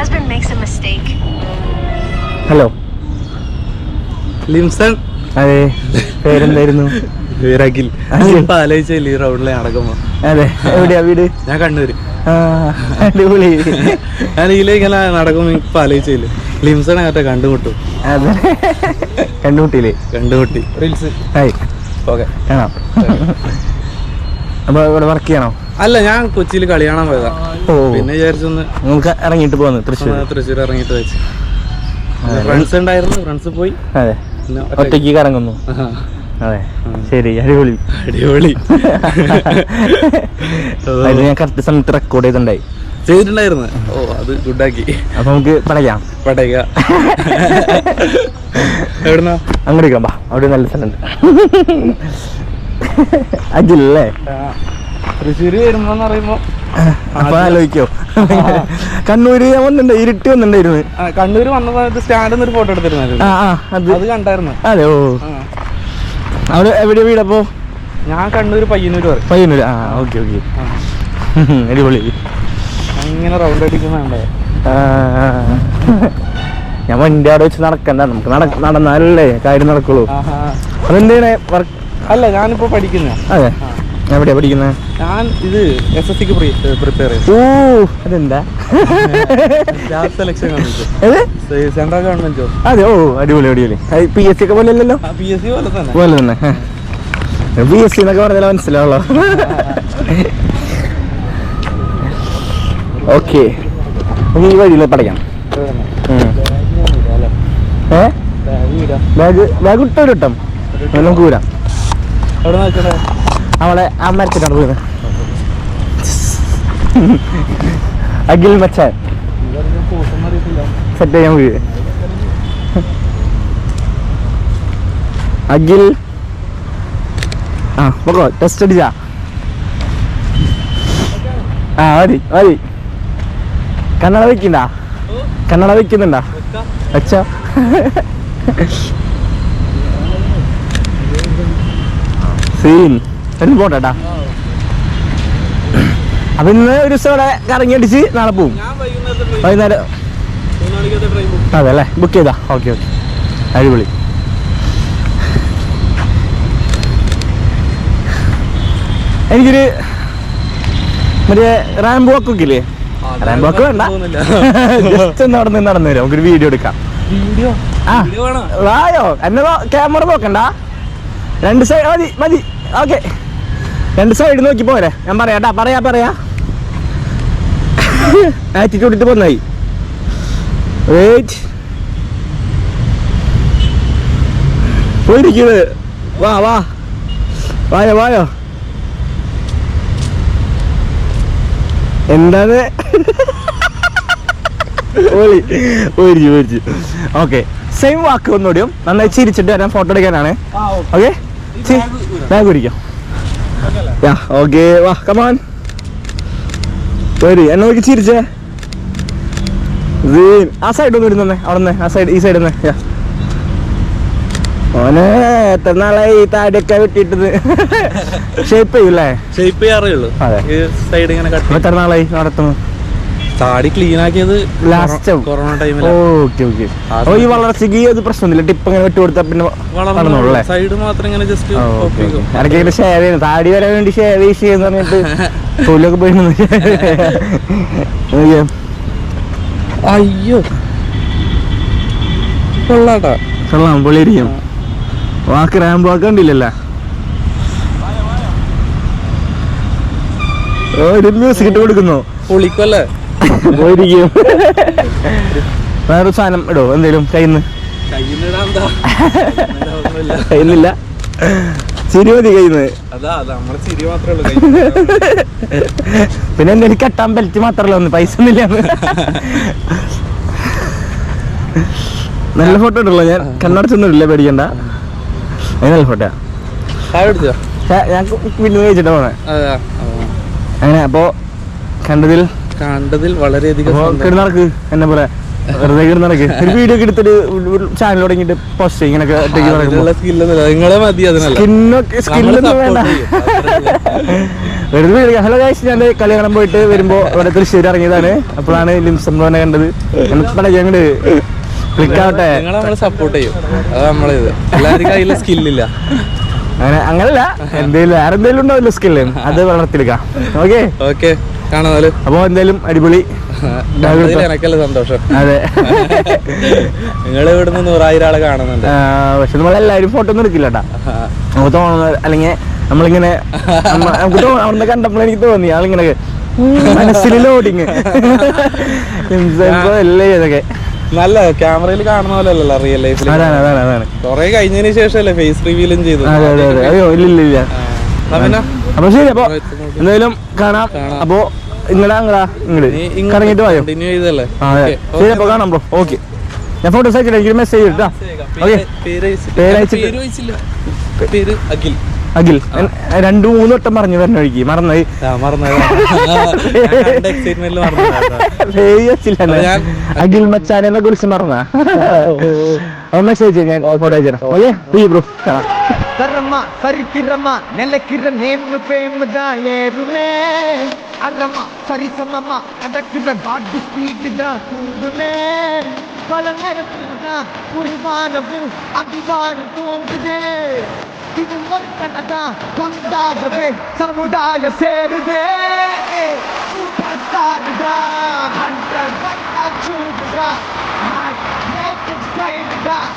husband makes a mistake. Hello Limson? അതെ. പേരെന്തായിരുന്നു? അഖിൽ. ഇപ്പൊ ആലോചിച്ചില്ല ഈ റൗണ്ടിലെ നടക്കുമ്പോ അതെ. എവിടെയാ വീട്? ഞാൻ കണ്ണൂര്. ആ അടിപൊളി. ഞാൻ ഇതിലെ ഇങ്ങനെ നടക്കുമ്പോ ഇപ്പൊ ആലോചിച്ചില്ല? ലിംസൺ മറ്റേ കണ്ടുമുട്ടു. അതെ. കണ്ടുമുട്ടിയില്ലേ? കണ്ടുമുട്ടി. റീൽസ്. Hi okay. കാണാം. അപ്പൊ ഇവിടെ വർക്ക് ചെയ്യണോ? അല്ല ഞാൻ കൊച്ചിയിൽ കളി കാണാൻ പോയതാ. പിന്നെ വിചാരിച്ചൊന്ന് നമുക്ക് ഇറങ്ങിയിട്ട് പോന്നു തൃശ്ശൂർ. തൃശ്ശൂർ ഇറങ്ങിയിട്ട് വെച്ച്. ഫ്രണ്ട്സ് ഉണ്ടായിരുന്നു ഫ്രണ്ട്സ് പോയി. അതെ. ഒറ്റയ്ക്ക്. കറങ്ങുന്നു. അതെ. ശരി അടിപൊളി. അടിപൊളി. അത് ഞാൻ കറക്റ്റ് സമയത്ത് റെക്കോർഡ് ചെയ്തിട്ടുണ്ടായി. ചെയ്തിട്ടുണ്ടായിരുന്നു. ഓ അത് ഗുഡാക്കി. അപ്പൊ നമുക്ക് പടയ്ക്കാം. പടയ്ക്കാം. എവിടുന്നാ? അങ്ങോട്ട് ബാ അവിടെ നല്ല സ്ഥലമുണ്ട്. അജില്ലേ തൃശ്ശൂര് വരുമ്പോന്ന് പറയുമ്പോ അപ്പൊ ആലോചിക്കോ. കണ്ണൂര് ഞാൻ വന്നിട്ടുണ്ട് ഇരുട്ടി വന്നിട്ടുണ്ടായിരുന്നു. കണ്ണൂര് വന്ന സമയത്ത് സ്റ്റാൻഡിൽ ഒരു ഫോട്ടോ ആ അത് കണ്ടായിരുന്നു. അതെ ഓ. അവിടെ എവിടെയാ വീടപ്പോ ഞാൻ കണ്ണൂര് പയ്യന്നൂര് പയ്യന്നൂര് ആ ഓക്കെ ഓക്കെ. അടിപൊളി. അങ്ങനെ റൗണ്ട് ആ. ഞാൻ വണ്ടി അവിടെ വെച്ച് നടക്കണ്ട. നമുക്ക് നട നടന്നാലല്ലേ കാര്യം നടക്കുള്ളൂ. അതെന്താണ് അല്ല ഞാനിപ്പോ പഠിക്കുന്ന. അതെ. എവിടെയാ പഠിക്കുന്നത് ഞാൻ ഇത് എസ് എസ് സിക്ക് പ്രിപ്പയർ ചെയ്തു. ഓ അതെന്താ? സ്റ്റാഫ് സെലക്ഷൻ കാണിച്ചു ഏത്? സെൻട്രൽ ഗവൺമെന്റ് ജോബ് അതെ ഓ അടിപൊളി അടിപൊളി. പി എസ് സി ഒക്കെ പോലെ അല്ലല്ലോ പി എസ് സി പോലെ തന്നെ. പോലെ തന്നെ. ബി എസ് സി എന്നൊക്കെ പറഞ്ഞാൽ മനസ്സിലാവുള്ളൂ. ഓക്കെ. ഈ വഴിയിൽ പഠിക്കാം. ബാഗ് ബാഗ് ഇട്ടോ കിട്ടും. നമുക്ക് കൂരാം എവിടെ അവളെ ആ മരത്തിനാണ് പോയത് അഖിൽ മച്ചാൻ. സെറ്റ് ചെയ്യാൻ പോയി. അഖിൽ. ആ പോകോ ടെസ്റ്റ് അടിച്ചാ. ആ മതി മതി. കണ്ണട വെക്കണ്ട? കണ്ണട വെക്കുന്നുണ്ടാ? വെച്ചോ. സീൻ എന്ന് പോട്ടെട്ടാ അപ്പൊ ഇന്ന് ഒരു ദിവസം ഇവിടെ കറങ്ങി അടിച്ച് നാളെ പോവും. വൈകുന്നേരം അതെ അല്ലേ? ബുക്ക് ചെയ്താ. ഓക്കെ ഓക്കെ അടിപൊളി. എനിക്കൊരു മറ്റേ റാംബോ ഒക്കെ ഇല്ലേ റാംബോ ഒക്കെ വേണ്ട. ജസ്റ്റ് ഒന്ന് അവിടെ നിന്ന് നടന്നു വരാം നമുക്കൊരു വീഡിയോ എടുക്കാം. വീഡിയോ ആ. വായോ. എന്നെ ക്യാമറ നോക്കണ്ട. രണ്ട് സൈഡ് മതി മതി. ഓക്കെ രണ്ട് സൈഡ് നോക്കി പോരെ. ഞാൻ പറയാട്ടാ പറയാ പറയാ. ആറ്റിറ്റ്യൂഡ് ഇട്ട് പോന്നായി. വെയിറ്റ് പോയിരിക്കുന്നത് വാ വാ. വായോ വായോ. എന്താണ്? ഓളി ഓരിച്ചു ഓരിച്ചു ഓക്കെ സെയിം വാക്ക് ഒന്നുകൂടിയും. നന്നായി ചിരിച്ചിട്ട് വരാൻ ഫോട്ടോ എടുക്കാനാണ്. ഓക്കെ ബാഗ് കുടിക്കാം യാ ഓക്കെ വാ കമാൻ വരി എന്നെ നോക്കി ചിരിച്ചേ. ആ സൈഡ് ഒന്ന് ഇരുന്നേ അവിടെ ആ സൈഡ് ഈ സൈഡ് യാ ഓനെ എത്ര നാളായി ഈ താടിയൊക്കെ വെട്ടിയിട്ടത്? ഷേപ്പ് ചെയ്യൂലേ ഷേപ്പ് ചെയ്യാറേ ഉള്ളൂ. അതെ. ഈ സൈഡ് ഇങ്ങനെ എത്ര നാളായി നടത്തുന്നു? താടി ക്ലീൻ ആക്കിയത് ലാസ്റ്റ് കൊറോണ ടൈമിൽ ഓക്കെ ഓക്കെ അപ്പൊ ഈ വളർച്ചയ്ക്ക് ഒരു പ്രശ്നമില്ല ടിപ്പ് ഇങ്ങനെ വെട്ടി കൊടുത്താൽ പിന്നെ വളർന്നോളൂ സൈഡ് മാത്രം ഇങ്ങനെ ജസ്റ്റ് എനിക്ക് ഇങ്ങനെ ഷെയർ ചെയ്യുന്നു. താടി വരാൻ വേണ്ടി ഷേവ് ചെയ്യുന്ന പറഞ്ഞിട്ട് തൊഴിലൊക്കെ പോയിരുന്നു. അയ്യോ. കൊള്ളാട്ടാ. കൊള്ളാം പൊളിയിരിക്കും. വാക്ക് റാമ്പ് വാക്ക് കണ്ടില്ലല്ലോ? ഓ, ഒരു മ്യൂസിക് ഇട്ട് കൊടുക്കുന്നു. പൊളിക്കല്ലേ? പോയിരിക്കും. വേറൊരു സാധനം ഇടോ എന്തേലും കയ്യിന്ന്. കയ്യിന്നില്ല. ചിരി മതി കയ്യിന്ന്. പിന്നെ എന്തേലും കെട്ടാൻ ബെൽറ്റ് മാത്രല്ല ഒന്ന് പൈസ ഒന്നുമില്ല. നല്ല ഫോട്ടോ ഇട്ടല്ലോ ഞാൻ. കണ്ണടച്ചൊന്നുമില്ല പേടിക്കണ്ട. നല്ല ഫോട്ടോയാ ഞാൻ പിന്നെ കഴിച്ചിട്ടാ പോണേ. അങ്ങനെ അപ്പോ കണ്ടതിൽ കണ്ടതിൽ വളരെയധികം കിടന്നടക്ക് എന്നെ പോലെ. വെറുതെ കിടന്ന് നടക്ക് ഒരു വീഡിയോ ഒക്കെ എടുത്തിട്ട് ചാനൽ തുടങ്ങിയിട്ട് പോസ്റ്റ് സ്കില്ലൊന്നുമില്ല നിങ്ങളെ മതി അതിനല്ല. സ്കിന്നൊക്കെ സ്കില്ലൊന്നും വേണ്ട. വെറുതെ വീഡിയോ ഹലോ ഗൈസ് ഞാൻ കളി കാണാൻ പോയിട്ട് വരുമ്പോ ഇവിടെ തൃശ്ശൂർ ഇറങ്ങിയതാണ്. അപ്പോഴാണ് ലിംസം ബ്രോനെ കണ്ടത്. ഞങ്ങൾ ക്ലിക്ക് ആവട്ടെ. നിങ്ങളെ നമ്മൾ സപ്പോർട്ട് ചെയ്യും. അത് നമ്മളെ ഇത്. എല്ലാവർക്കും കയ്യിലെ സ്കില്ലില്ല അങ്ങനെ അങ്ങനല്ല. എന്തേലും വേറെ എന്തേലും ഉണ്ടാവില്ല സ്കില്ല് അത് വളർത്തിയെടുക്കാം ഓക്കെ ഓക്കെ കാണാന്നാൽ അപ്പൊ എന്തായാലും അടിപൊളി. എനക്കല്ലേ സന്തോഷം. അതെ. നിങ്ങൾ ഇവിടുന്ന് നൂറായിരം ആളെ കാണുന്നുണ്ട് പക്ഷെ നമ്മളെല്ലാരും ഫോട്ടോ ഒന്നും എടുക്കില്ല കേട്ടാ നമുക്ക് തോന്നുന്നത് അല്ലെങ്കിൽ നമ്മളിങ്ങനെ നമ്മ- നമുക്ക് അവിടുന്ന് കണ്ടപ്പോൾ എനിക്ക് തോന്നി. ആളിങ്ങനെ മനസ്സിൽ ലോഡിങ് ഇതൊക്കെ? നല്ല ക്യാമറയിൽ കാണുന്ന പോലെ അല്ലല്ലോ റിയൽ ലൈഫിൽ കൊറേ കഴിഞ്ഞതിന് ശേഷമല്ലേ ഫേസ് റിവീലും ചെയ്തു. അപ്പൊ ശരി അപ്പൊ എന്തായാലും കാണാം. അപ്പൊ ഇങ്ങട് കറങ്ങിട്ട്. ശരി അപ്പൊ കാണാം ബ്രോ ഓക്കെ. ഞാൻ അയച്ചിട്ട് എനിക്ക് മെസ്സേജ് ഇട്ടാ ഓക്കെ. പേര് അഖിൽ. അഖിൽ. രണ്ടു മൂന്ന് വട്ടം പറഞ്ഞു വഴിക്ക് മറന്നായി അഖിൽ മച്ചാനെ കുറിച്ച് മറന്നാ. മെസ്സേജ് ഞാൻ ഫോട്ടോ അയച്ചു ഓക്കെ? ബ്രോ കാണാം தரமா சரித்திரமா நிலைக்கிற நேர்வு பேமு தான் ஏறுமே. அறமா சரிசமமா நடக்கிற பாட்டு ஸ்பீடு தான் கூடுமே. பல நேரத்தில் தான் புரிவானவும் அபிவானம் தோன்றுதே. இது ஒருத்தனதான் கொண்டாகவே சமுதாயம் சேருதே. சூப்பர்ஸ்டாருதான் ஹண்ட்ரட் பட்டா சூடுதான் Time to die,